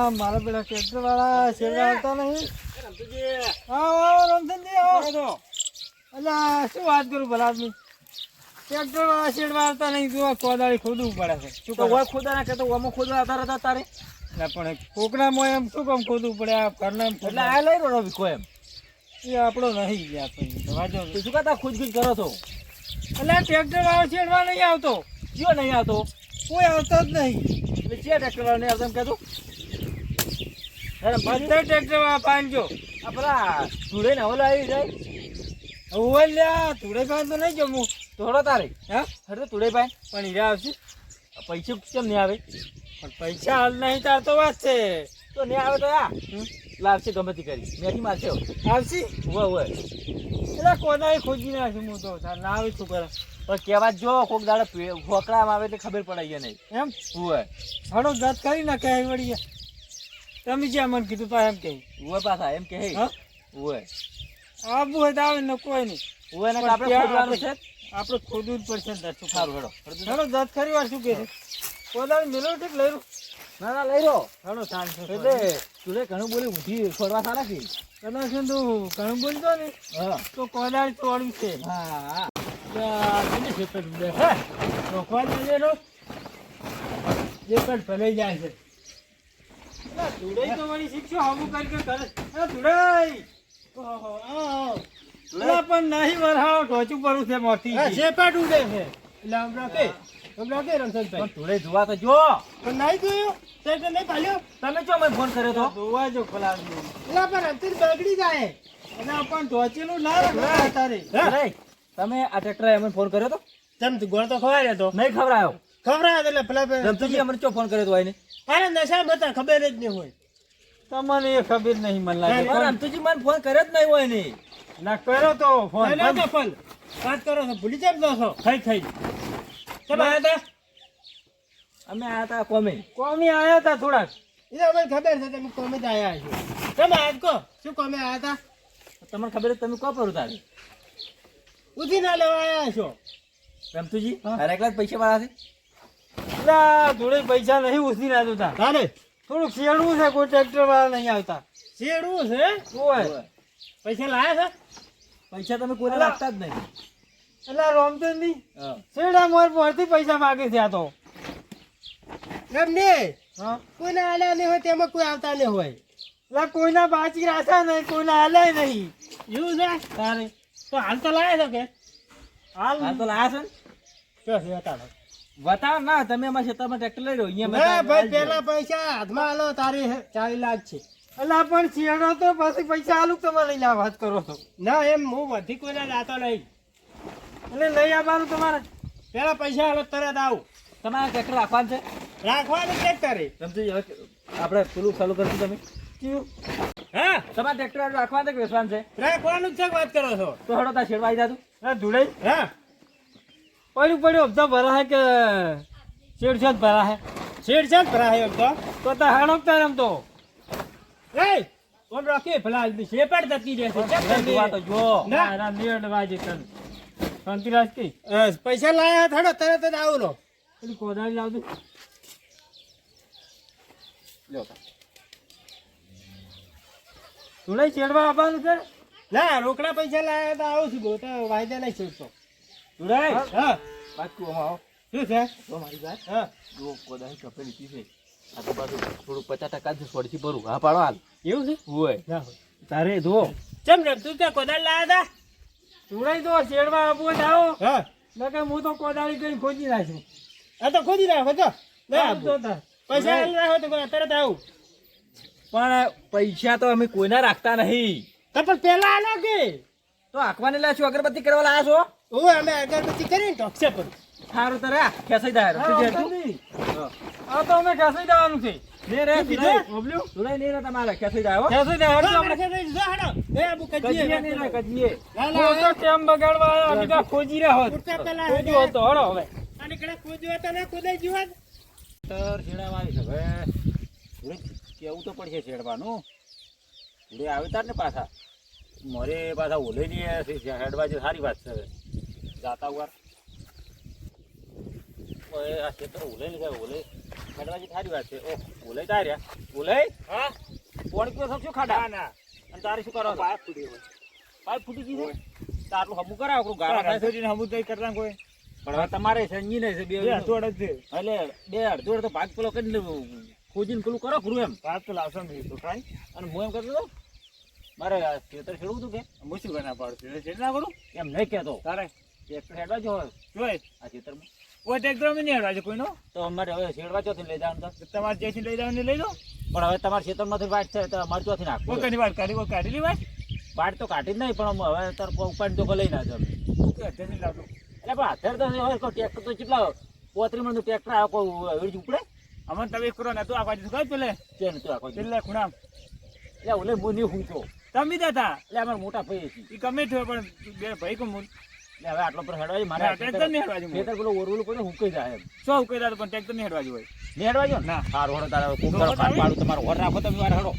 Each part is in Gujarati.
હા મારા પેલા ટ્રેક્ટર વાળા શેરડા આવતા નહીં. હા હા રમધનજી આવો એટલે શું વાત કરું ભલા આદમી? ટ્રેક્ટર વાળા શેરડા આવતા નહીં જોવા કોદાળી ખોદવું પડે છે. શું તો હોય ખોદા ના કહેતો ઓમાં ખોદવા આવતા હતા તારે? ના પણ કોકનામાં એમ શું કામ ખોદવું પડે? આ ઘરના એટલે આ લઈ રહ્યો વિકો એમ. એ આપણો નહીં ગયા વાંધો તો શું કહેતા ખુદ ખુદ કરો છો? એટલે ટ્રેક્ટર વાળો શેરવા નહીં આવતો. કયો નહીં આવતો? કોઈ આવતો જ નહીં. એટલે ચિયા ટ્રેક્ટર વાળો નહીં આવતો એમ કહેતો? બધા ટ્રેક્ટર વાળા પાંચજો આ પેલા ધૂળે ને લાવી જાય. હવે લ્યા તુડે પાસે તો નહીં જમું. થોડો તારે. હા? અરે ધૂળે ભાઈ પણ હીરા આવશે. પૈસા કેમ નહીં આવે? પણ પૈસા હાલ નહીં તાર તો વાત છે. તો નહીં આવે તો આ? લાવશે ગમે તે કરી. મેથી મારશે આવશે હોય હોય. એટલે ખોજી નાખ્યું હું તો. ના આવે શું કરે પણ કહેવા જો કોક દાડે ખોકડામાં આવે એટલે ખબર પડાય નહીં. એમ? હોય. હડો દત કરી નાખે વળી તમે જ્યાં મને કીધું પા એમ કે ઉવે પાછા એમ કે હોય આવું હોય તો આવે ને કોઈ નહીં. ઉવે ને આપણે ખોદવાનું છે? આપણે ખોદવું જ પડશે ને શું સારું હેડો. હડો. કરી વાર શું કે છે? કોદાળ મેલો ઠીક લઈ રહ્યું ના ના લઈ રહ્યો હડો ચાલશે એટલે તુરે ઘણું બોલી ઊંધી છોડવા સારા કે કદાચ તું ઘણું બોલતો ને? હા. તો કોદાળ તોડવી છે. હા રો. શેપેટ ભરાઈ જાય છે. ધૂળેય તો વળી શીખશો, હમું કરી કે કરે. ઓહો, આવો. પણ નહીં વરહાવો, ઢોચું પડું છે મોટી. હા, શેપાટ ઉડે છે. એટલે જોવા તો જો. પણ નહીં જોયું તે તો નહીં પાલ્યો તમે જો મને ફોન કર્યો તો? ધોવા જો ખલાસનું. એટલે પણ અંતિમ બગડી જાય. અલા, પણ ઢોચેલું ના રખાય તારે. તમે આ ટ્રેક્ટર એમ ફોન કર્યો તો? તેમ ગોળ તો ખવાય તો નહીં ખબરાયો ખવડાવે એટલે પેલા પેલા- રમતુજી અમને ચો ફોન કર્યો તો એને અરે નશા બતા ખબર જ નહીં હોય. તમને એ ખબર નહીં મને લાગે. રમતુજી મને ફોન કર્યો જ નહીં હોય ને. ના કર્યો તો ફોન. લે તો ફોન વાત કરો છો ભૂલી કેમ દો છો. ખાઈ ખાઈ તમે આયા હતા અમે આયા હતા કોમે. કોમે આયા હતા થોડાક. એ તો અમને ખબર છે તમે કોમે જ આયા છો. તમે આજ કહો શું કોમે આયા હતા તમને ખબર તમે કો પર તારે? ઉધી ના લેવા આયા છો. રમતુજી અરે એકલા પૈસા વાળા છે? ધૂળે પૈસા નહીં ઉછી ના જોતા. તારે? થોડુંક શેડવું છે કોઈ ટ્રેક્ટર વાળા નહીં આવતા. શેડવું છે? ઓય પૈસા લાયા પૈસા તમે કોઈને લાગતા જ નહીં. એટલે રોમચંદી। હા. મોર પરથી પૈસા માગે છે આ તો. છે એમ નહીં કોઈને આલ્યા નહીં હોય તેમાં કોઈ આવતા નહીં હોય. એટલે કોઈના બાચી રાખા નહીં કોઈના હાલે નહીં. એવું છે? તારે. તો હાલ તો લાયા છો કે? હાલ તો લાયા છે તો બતાવો ના તમે અમારા ખેતરમાં ટ્રેક્ટર લઈ રહ્યો અહીંયા ભાઈ પેલા પૈસા હાથમાં આલો તારી ચાલી લાખ છે. એટલે પણ શેરડો તો પછી પૈસા હાલું તમે લઈને લા વાત કરો છો? ના એમ હું વધી કોઈને જાતો નહીં એટલે લઈ આવવાનું તમારે. પેલા પૈસા આલો તરત આવું. તમારે ટ્રેક્ટર રાખવાનું છે? રાખવાનું રમતુજી હવે આપણે પેલું ચાલુ કરશું તમે? કયું? હા? તમારે ટ્રેક્ટર રાખવાનું છે કે વેચવાનું છે? રાખવાનું જ છે વાત કરો છો? તો હડો તાર શેડવા આવી જાતું હા ધૂળે હા. પડ્યું પડ્યું. હપ્તા ભરા હે કે છેડછાડ ભરા હે? છેડછાડ ભરા હે એમ તો? તો હાણો તાર એમ તો? એ કોણ રાખે? ભલા શેપાડ થતી રહેશે ચેક કરી જોવા તો જો. ના. ના વાજે તન. શાંતિરાજ કી પૈસા લાયા થડો તરત જ આવું લો. પેલી કોદાળી દે લ્યો. નહીં ચેડવા આવવાનું છે? ના રોકડા પૈસા લાયા તો આવું છું. બહુ તો વાયદા નહીં છૂટતો ધૂળે હા. પાછું આમાં આવો. શું છે? જો મારી વાત. હા. જો કોદાળી કપેલી છે. આ બાજુ થોડું પચાસ ટકા જ ભરું. હા પાડો હાલ. એવું છે? હોય. તારે જુઓ. ચમ તું ત્યાં કોદાળ લાયા ધૂળે તો શેડવા આપવો જાઓ હા. નકર હું તો કોદાળી કરી ખોજી નાખું. આ તો ખોદી નાખો તો. તો. પૈસા આલી નાખો તો તરત આવું. પણ પૈસા તો અમે કોઈના રાખતા નહીં. તો પણ પેલા આલો કે? તો આંકવાને લા છો? અગરબત્તી કરવા લાયા છો? ઓય અમે અગરબત્તી કરીને ટોકશે પણ સારું તારે આ ખેંચાઈ જાય હા, રમતુજી તું? શાંતિ. આ તો અમે ખેંચાઈ જવાનું છે. ને રે ઓબલ્યું? તુલાઈ નહીં રે તમારે ખેંચાઈ જાય હો ખેંચાઈ જાય, હળજો હા, આપણે. આપણે ખેંચાઈ જઈશું, એ આબુ કજીએ, કજીએ રે કજીએ. ના, તો ટેમ બગાડવા આવ્યો, અમે તો ખોજી રહ્યા હોત. ઉડતા પેલા ખોજ્યો હતો, હવે. આની કડે ખોજ્યો હતો ને, ખોદાઈ ગયું તર છેડાવાની છે હવે. કેવું તો પડશે છેડવાનું આવે તાર ને પાછા. મોરે પાછા ઓલે હેડવા જે સારી વાત છે હવે. જાતા વાર ઓય આ ખેતર ઓલે ને જાય ઓલે હેડવાજી સારી વાત છે ઓ બોલે તા રહ્યા બોલે હા કોણ કયો શું ખાડા ના ના અને તારે શું કરો પાઇપ ફૂટી હોય પાઇપ ફૂટી ગઈ છે તો આટલું હમું કરાવો આપણું ગાળા છે. રસોઈની હમું કરતા કોઈ પણ હવે તમારે ઈ નહીં છે બે બે અડધ. છે એટલે બે અડધો તો ભાગ પેલો કરી લેવું ખોજીને પેલું કરો ખરું એમ. ભાગ તો લાવશો નહીં તો કાંઈ. અને હું એમ કરતો મારે ખેતર ખેડવું હતું કે? હું શું કરના પાડું એટલે ના કરું? એમ નહીં કહેતો. તારે ટ્રેક્ટર હેડવા જો જોઈ. આ ખેતરમાં. કોઈ ટ્રેક્ટર અમે નહીં હડવા છે કોઈનો? તો અમારે હવે શેડવા ચોથી લઈ જવાનું તો. તો તમારે જેથી લઈ જાવ ને લઈ લો. પણ હવે તમારા ખેતરમાંથી વાટ છે તો અમારે ચોથી કોઈ નાખવું કની વાત કાઢી કોઈ કાઢેલી વાત વાટ. તો કાઢી જ નહીં પણ હવે તાર ઉપાડી તો લઈ ના તમે કે એટલે પણ અત્યારે તો હવે કોઈ ટ્રેક્ટર તો કેટલા પોત્રી મણનું ટ્રેક્ટર આવે કોઈ એવી જ ઉપડે? અમને તમે કરો ને તું આ બાજુ કહે પેલે? તે નતું આખો છેલ્લે ખૂણામ. એટલે ઓલે હું તો તમે હતા. એટલે અમારે મોટા ભાઈ છીએ એ ગમે તે પણ બે ભાઈ કમ હવે આટલો પર હેડવા મારે ટ્રેક્ટર નહીં હેડવા જેવું ખેતર પેલો ઓરવલું કોઈ હુકાઈ જાય શું હુકાઈ જાય પણ ટ્રેક્ટર નહીં હેડવા જેવું હોય. નહીં હેડવા જો ના. સારું હેડો તારે કોક તો પાડું તમારો હોર રાખો તમે વાર હેડો.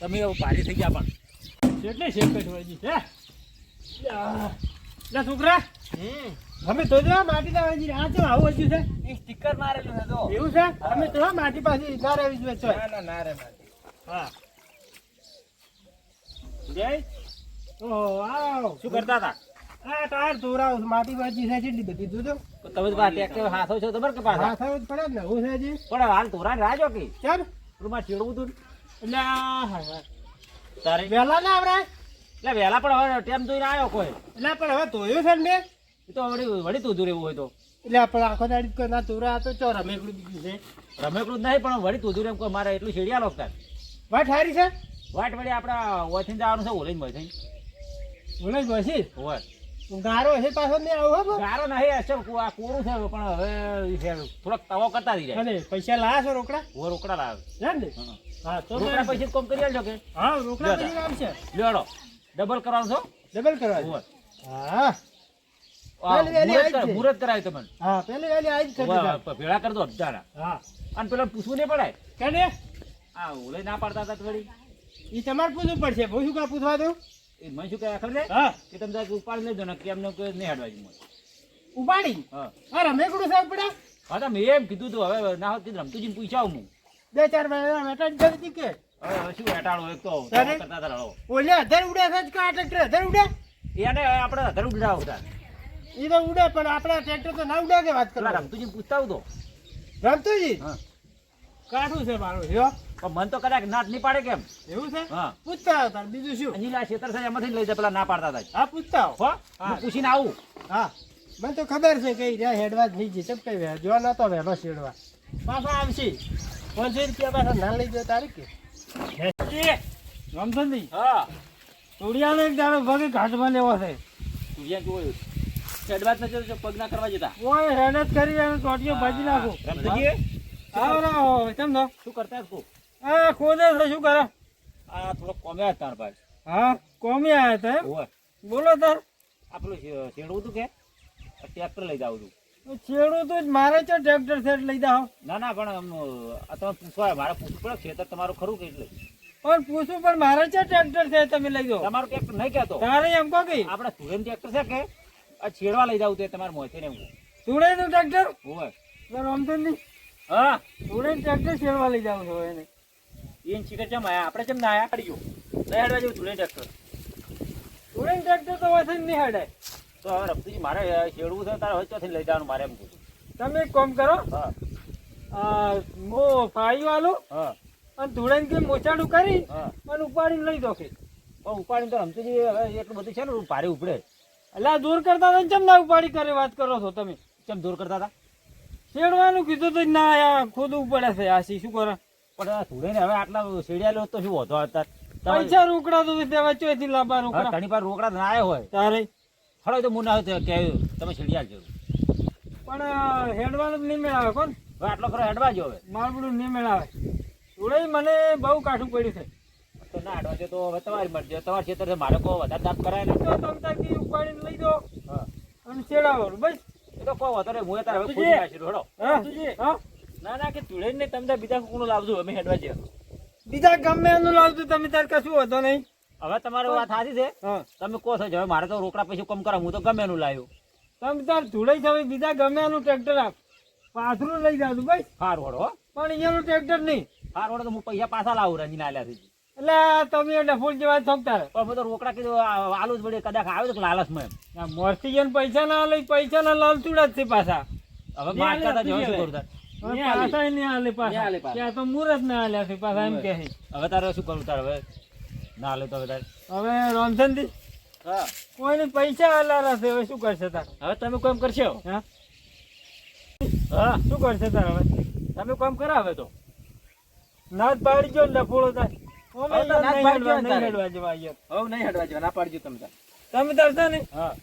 તમે ભારી થઈ ગયા પણ. કેટલી શેક કઢવાજી છે લે છોકરા. અમે તો જો માટી લાવવાની આ તો આવું હજુ છે. સ્ટીકર મારેલું છે તો એવું છે? અમે તો માટી પાછી ના રહેવી જોઈએ ચોય. ના ના ના રે હા. જય ઓહો આવ શું કરતા હતા? આ તાર ધોરાવ માટી પાછી છે કેટલી બધી જોજો. તો તમે તો ટ્રેક્ટર હાથો છો તમારે કે પાછા. હા જ પડે ને હું છે પણ હાલ તોરા રાજો કે. ચાલ. ચેડવું એટલે હા. તારે વહેલા ના આવડે એટલે વહેલા પણ હવે ટેમ જોઈને આવ્યો કોઈ. એટલે પણ હવે ધોયું છે ને મેં. એ તો વળી વળી તું રહેવું હોય તો. એટલે આપણે આખો દાડી ના ધોરા તો ચો રમેકડું બીજું છે? રમેકડું જ નહીં પણ વળી તું એમ કોઈ મારે એટલું છેડિયા લોકતા વાત સારી છે? વાટ વળી આપણા ઓથીને જવાનું છે ઓલીને મળે થઈ બોલે જ બસી હોય. ગારો હશે પાછો ને આવો હો ગારો નહીં અસર આ કોરું છે પણ હવે થોડોક તવો કરતા જાય. અને પૈસા લાયા છો રોકડા? ઓ રોકડા લાવે. જાણ ને. હા. હા તો રોકડા પૈસા કોમ કરી આલજો કે. હા રોકડા લ્યો આમ છે લેડો ડબલ કરવાનું છો? ડબલ કરવા હોય હા. મુહૂર્ત કરાય તમને. હા પેલી વાલી આજ કરી ભેળા કરી દો હા. અને પેલા પૂછવું નહીં પડે? આ ઓલે ના પાડતા હતા વળી? તમારે પૂછવું પડશે. હું શું કા પૂછવા દઉં? એ મને શું કહે ખબર હા. કે તમે તારે ઉપાડી લેજો ને કે ને કોઈ નહીં હાડવા જેવું ઉપાડી? હા. હા રમેકડું સાહેબ પડ્યા હા તો મેં એમ કીધું તું હવે ના હોત કીધું રમતુજીને પૂછાવું હું. બે ચાર વેટા કરી હતી કે? હવે શું વેટાળો એક તો કરતા રડો. ઓલે અધર ઉડે છે કે આ ટ્રેક્ટર અધર ઉડે? એને આપણે અધર ઉડાવ હતા એ તો ઉડે પણ આપણા ટ્રેક્ટર તો ના ઉડે કે વાત પેલા કરો રમતુજીને પૂછતા તો રમતુજી હા. કાઢું છે મારું જો પણ મન તો કદાચ ના નહીં પાડે કેમ? એવું છે? હા. પૂછતા આવો તાર બીજું શું? નીલા છેતર છે એમાંથી લઈ જાય પેલા ના પાડતા હતા હા પૂછતા આવો. હો પૂછીને આવું. હા. મને તો ખબર છે કે રહ્યા હેડવા જ નહીં જઈ ચમ કઈ જો નતો વહેલો શેડવા. પાછા આવશે. પાંચસો રૂપિયા પાછા ના લઈ જાય તારીખ કે? રમસનજી. હા. તોડિયાનો એક દાડો ભગે ઘાટમાં લેવો છે. તુડિયા કેવો હેડવા ચડવા જ નથી તો પગ ના કરવા જતા. ઓય હેનત કરી અને ટોટીઓ ભાજી નાખો. રમતુજી આવો ના આવો કેમ શું કરતા હતા તું? આ ખોદે છે શું કરે? આ થોડો કોમ્યા તાર ભાઈ હા કોમે આયા એમ? ઓય. બોલો તાર આપણું શેરડું હતું કે? ટ્રેક્ટર લઈ જાવ છું. છેડું તો જ મારે છે ટ્રેક્ટર સેટ લઈ જાવ ના ના પણ તમે પૂછવા મારે પૂછવું પડે ખેતર તમારું ખરું કે એટલે? પણ પૂછું પણ મારે છે ટ્રેક્ટર છે તમે લઈ જાઓ. તમારું ટ્રેક્ટર નહીં કહેતો. તારે એમ કહો કે? આપણે સુરેન ટ્રેક્ટર છે કે? આ છેડવા લઈ જાવ તે તમારે મોચે ને એવું સુરેનનું ટ્રેક્ટર હોય રમતનજી હા. સુરેન ટ્રેક્ટર છેડવા લઈ જાવ છો એને. એને શીખર ચમ આયા? આપણે ચમ ના આયા? ગયો. લઈ હેડવા જેવું સુરેન ટ્રેક્ટર. ધૂળે ટ્રેક્ટર તો વસન નહીં હડાય તો હવે રમતુજી મારે છેડવું છે તારે હવે ચોથી લઈ જવાનું મારે એમ કહું તમે એક કામ કરો. મો ફાઈ વાલો હા. અને ધૂળેન કે મોચાડું કરી અને ઉપાડીને લઈ દો કે પણ ઉપાડીને તો રમતુજી હવે એટલું બધું છે ને ભારે ઉપડે. એટલે દૂર કરતા હતા ચમ ના ઉપાડી કરે વાત કરો છો તમે? ચમ દૂર કરતા હતા? શેડવાનું કીધું તો ના આ ખુદ પડે છે આ શી શું કરે? પણ આ સુરેને હવે આટલા શેડિયા તો શું વધો હતા પૈસા રોકડા તો દેવા ચોથી લાંબા રોકડા. ઘણી પર રોકડા ના આવ્યા હોય. તારે? ખરો તો મું ના હોય તમે શેડિયા જ પણ હેડવાનું જ નહીં મેળાવે કોણ? હવે આટલો ખરો હેડવા જો હવે. મારું નહીં મેળાવે. જોડે મને બહુ કાઠું પડ્યું છે. તો ના હેડવા દે તો હવે તમારી મરજી તમારા ખેતર છે મારે કોઈ વધારે દાબ કરાય ને તો તમ તારથી ઉપાડીને લઈ જાઓ અને શેડાવાનું બસ. એ તો કોઈ વધારે હું તારે હવે તુજે. ખોદી નાખીશું, હા? હા? ના ના કે તુળે ને તમને બીજા કોકનું લાવજો અમે હેડવા જઈએ. બીજા ગમે એનું લાવતું તમે તાર કશું હતો નહીં. હવે તમારી વાત સાચી છે? તમે કહો છો હવે મારે તો રોકડા પૈસા કમ કરા હું તો ગમે એનું લાવ્યું. તમે તાર ધૂળાઈ તમે બીજા ગમે એનું ટ્રેક્ટર આપ. પાથરું લઈ જાવ ભાઈ. હાર વડો હો. પણ અહીંયાનું ટ્રેક્ટર નહીં. હાર વડો તો હું પૈસા પાછા લાવું રંજીને આલ્યા છે એટલે તમે એટલે ફૂલ જેવા છોકતા પણ તો રોકડા કીધું આલુ જ વડે કદાચ આવે તો લાલચમાં એમ. જઈને પૈસા ના લઈ પૈસા ના લાલચુડા જ છે પાછા. હવે નહીં માર કરતા આલે. નહીં આલે. પાછા. નહીં આલે પાછા. ત્યાં તો મુરત ના આલ્યા છે પાછા એમ કહે હવે તારે શું કરવું તારે હવે? ના હાલે તો હવે તારે. હવે રોમસન હા. કોઈને પૈસા આલારા છે હવે શું કરશે તાર? હવે તમે કોમ કરશો? હા? હા. શું કરશે તાર હવે? તમે કોમ કરો હવે તો. નાદ પાડી ગયો ને તાર. હવે તો નાદ નહીં પાડી ગયો નહીં હેડવા જેવા યાર. હવે નહીં હટવા જો ના પાડજો તમે તાર. તમે તાર છે ને? હા.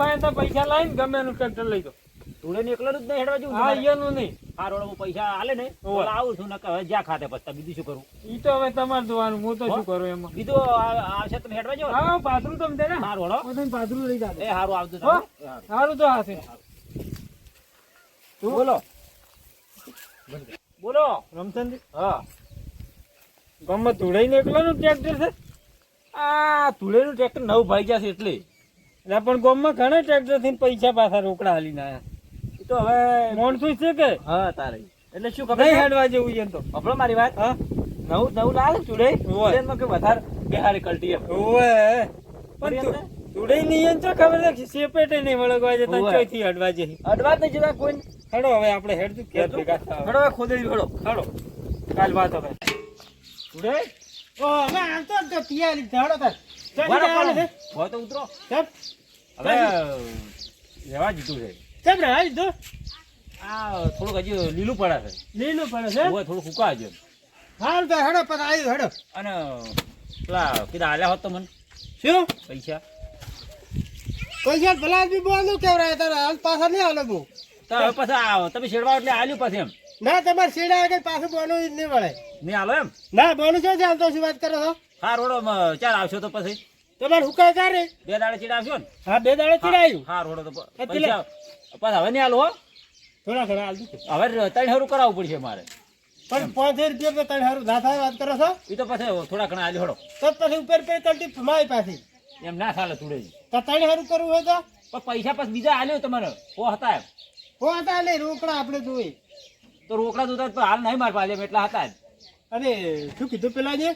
ભાઈ તો પૈસા લાવીને ગમે એનું ટ્રેક્ટર લઈ દો ને એકલો જ નહીં હેડવા જેવું હા અહીંયાનું નહીં. હું પૈસા આલે ને. આવું છું નકર હવે જ્યાં ખાતે પછી બીજું શું કરું? ઈ તો હવે તમારે જોવાનું હું તો શું કરું એમાં? બીજું આવશે તમે હેડવા જો હા પાથરું તમે દે ને હાર હું તમે પાથરું લઈ જાતો. એ હારું આવતું તમે. હારું. સારું તો હાથે બોલો. બોલો. રમચંદી? હા. ગામમાં ધૂળાઈને એકલાનું ટ્રેક્ટર છે? આ તુળેનું ટ્રેક્ટર નવ ભાઈ જશે એટલે. એટલે પણ ગામમાં ઘણા ટ્રેક્ટરથી પૈસા પાછા રોકડા હાલીને આયા. એ તો હવે માણસો છે કે? હા તારે. એટલે શું ખબર? હેડવા જેવું છે એમ તો. આપણો મારી વાત. હા. નવું નવું લાવે ચૂડે? હોવે. એમાં કે વધારે બેહારી કલટી ઓવે પણ ચૂડે નહીં એમ તો ખબર છે સેપેટે નહીં વળગવા જતા હોવે. ચોથી હડવા જઈ અડવા તો જતા કોઈ હેડો હવે આપણે હેડતું કે ભેગા. હડો ખડો હડો. હેડો. કાલ વાત હવે. ચૂડે? ઓ હવે આમ તો તો પિયાલી ધાડો તાર. ચાલ, ચાલ, હોય તો ઉતરો. હવે લેવા દીધું છે. ચાલ રે, હાલ જો. આ થોડુંક હજી લીલું પડે છે. લીલું પડે છે? હોય થોડું ફૂકા છે હાલ તો હેડો પણ આવી હેડો. અને પેલા કીધા આલ્યા હોત તો મને. શું? પૈસા. પૈસા ભલા બી બોલું કેવરાય? તારે હાલ પાછા નહીં હાલો બહુ. તો પછી આવો તમે શેડવા એટલે આલ્યું પછી એમ. ના તમારે શેડા આગળ પાછું બોલું જ નહીં મળે નહીં આલો એમ? ના બોલું છે તો શું વાત કરો છો. હા રોડો ચાલ આવશો તો પછી. તમારે હુકાય ક્યારે બે દાડે ચીડાવશો ને? હા બે દાડે ચીડાયું. હા રોડો તો પૈસા પછી હવે નહીં આલો હો. થોડા ઘણા હાલ હવે ત્રણ હરું કરાવવું પડશે મારે. પણ પાંચ રૂપિયા તો ત્રણ હારું ના થાય વાત કરો છો? એ તો પછી થોડા ઘણા હાલ હડો. તો પછી ઉપર પે તલટી મારી પાસે એમ ના ચાલે થોડે તો ત્રણ સારું કરવું હોય તો? પણ પૈસા પછી બીજા આલ્યો તમારે હો હતા એમ. હો હતા લે રોકડા આપણે જોઈએ. તો રોકડા જોતા તો હાલ નહીં મારવા પાસે એટલા હતા જ અને શું કીધું પેલા જે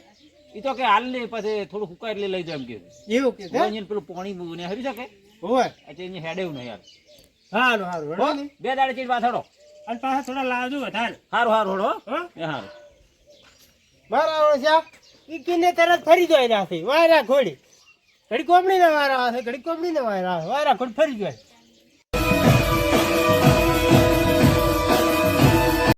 એ તો કે હાલ ને પછી થોડું ફૂકા એટલે લઈ જાય એમ કે. એવું કે? અહીંયા પેલું પાણી ને હરી શકે? હોય એટલે અહીંયા હેડે નહીં યાર હારું. બે દાડે ચીડ વાત અને પાછા થોડા લાવજો વધારે. હારું હારું હડો હો. એ હારું. મારા છે ઈ કિને તરત ફરી જાય નાખી વાયરા ઘોડી. ઘડી કોમડી ને વાયરા ઘડી કોમડી ને વાયરા વાયરા ઘોડી ફરી જાય.